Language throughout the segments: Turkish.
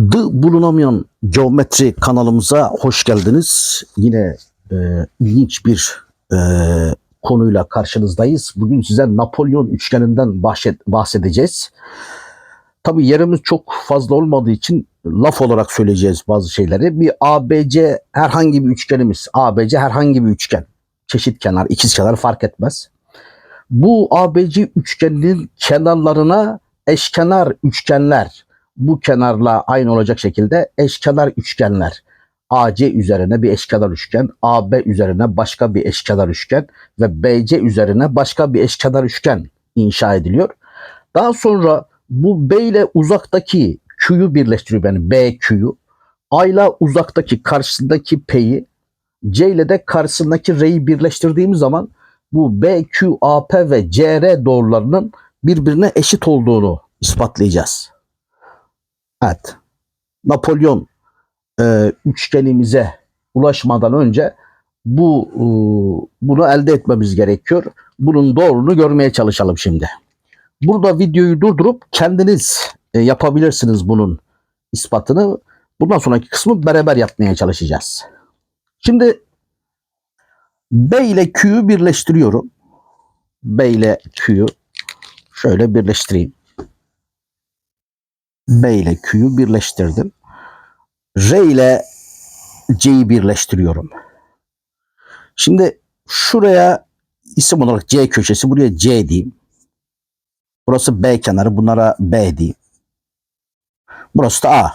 The Bulunamayan Geometri kanalımıza hoş geldiniz. Yine e, ilginç bir e, konuyla karşınızdayız. Bugün size Napolyon üçgeninden bahset, bahsedeceğiz. Tabii yerimiz çok fazla olmadığı için laf olarak söyleyeceğiz bazı şeyleri. Bir ABC herhangi bir üçgenimiz. ABC herhangi bir üçgen. Çeşit kenar, ikiz kenar fark etmez. Bu ABC üçgeninin kenarlarına eşkenar üçgenler bu kenarla aynı olacak şekilde eşkenar üçgenler. AC üzerine bir eşkenar üçgen, AB üzerine başka bir eşkenar üçgen ve BC üzerine başka bir eşkenar üçgen inşa ediliyor. Daha sonra bu B ile uzaktaki Q'yu birleştiriyor yani BQ'yu. A ile uzaktaki karşısındaki P'yi C ile de karşısındaki R'yi birleştirdiğimiz zaman bu BQ, ve CR doğrularının birbirine eşit olduğunu ispatlayacağız. Evet. Napolyon e, üçgenimize ulaşmadan önce bu e, bunu elde etmemiz gerekiyor. Bunun doğruluğunu görmeye çalışalım şimdi. Burada videoyu durdurup kendiniz e, yapabilirsiniz bunun ispatını. Bundan sonraki kısmı beraber yapmaya çalışacağız. Şimdi B ile Q'yu birleştiriyorum. B ile Q'yu şöyle birleştireyim. B ile Q'yu birleştirdim. R ile C'yi birleştiriyorum. Şimdi şuraya isim olarak C köşesi buraya C diyeyim. Burası B kenarı bunlara B diyeyim. Burası da A.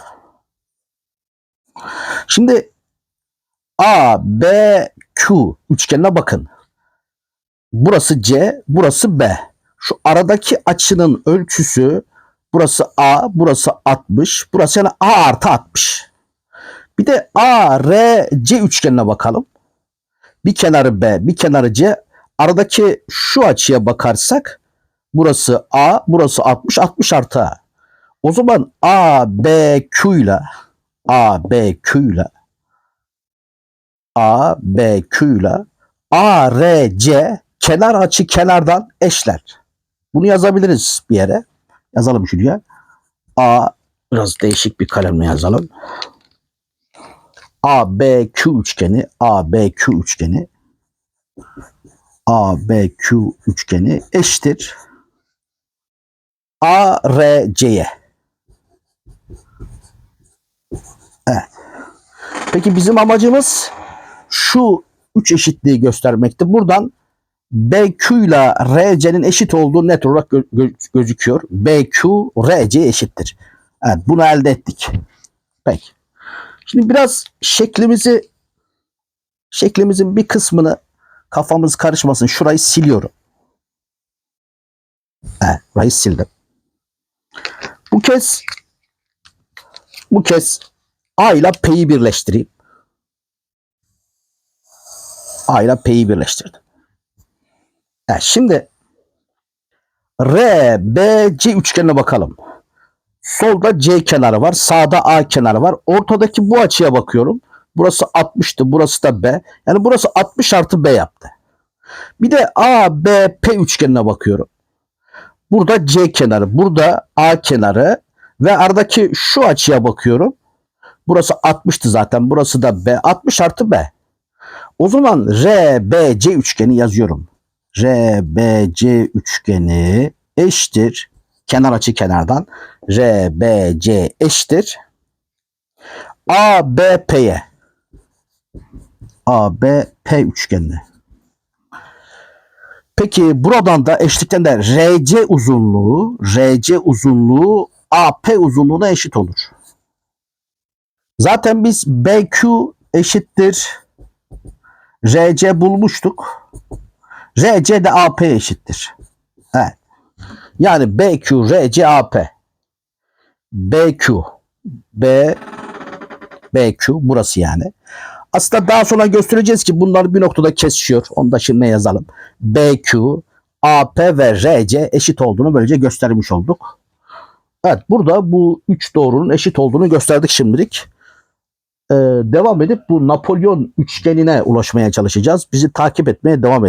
Şimdi A, B, Q üçgenine bakın. Burası C, burası B. Şu aradaki açının ölçüsü burası A, burası 60. Burası yani A artı 60. Bir de A, R, C üçgenine bakalım. Bir kenarı B, bir kenarı C. Aradaki şu açıya bakarsak burası A, burası 60, 60 artı A. O zaman A, B, Q ile A, B, Q ile A, B, Q ile A, R, C kenar açı kenardan eşler. Bunu yazabiliriz bir yere. Yazalım şuraya. A biraz değişik bir kalemle yazalım. A, B, Q üçgeni, A, B, Q üçgeni A, B, Q üçgeni eşittir. A, R, C'ye. Evet. Peki bizim amacımız şu üç eşitliği göstermekti. Buradan BQ ile RC'nin eşit olduğu net olarak gö- gö- gözüküyor. BQ RC eşittir. Evet bunu elde ettik. Peki. Şimdi biraz şeklimizi şeklimizin bir kısmını kafamız karışmasın. Şurayı siliyorum. Evet, burayı sildim. Bu kez bu kez A ile P'yi birleştireyim. A ile P'yi birleştirdim. Evet, şimdi R, B, C üçgenine bakalım. Solda C kenarı var. Sağda A kenarı var. Ortadaki bu açıya bakıyorum. Burası 60'tı. Burası da B. Yani burası 60 artı B yaptı. Bir de A, B, P üçgenine bakıyorum. Burada C kenarı. Burada A kenarı. Ve aradaki şu açıya bakıyorum. Burası 60'tı zaten. Burası da B. 60 artı B. O zaman R, B, C üçgeni yazıyorum. R, B, C üçgeni eşittir. Kenar açı kenardan. R, B, C eşittir. A, B, P'ye. A, B, P üçgenine. Peki buradan da eşlikten de RC uzunluğu, RC uzunluğu AP uzunluğuna eşit olur. Zaten biz BQ eşittir RC bulmuştuk. RC de AP eşittir. Evet. Yani BQ, RC, AP. BQ, B, BQ burası yani. Aslında daha sonra göstereceğiz ki bunlar bir noktada kesişiyor. Onu da şimdi yazalım. BQ, AP ve RC eşit olduğunu böylece göstermiş olduk. Evet burada bu üç doğrunun eşit olduğunu gösterdik şimdilik. Ee, devam edip bu Napolyon üçgenine ulaşmaya çalışacağız. Bizi takip etmeye devam edin.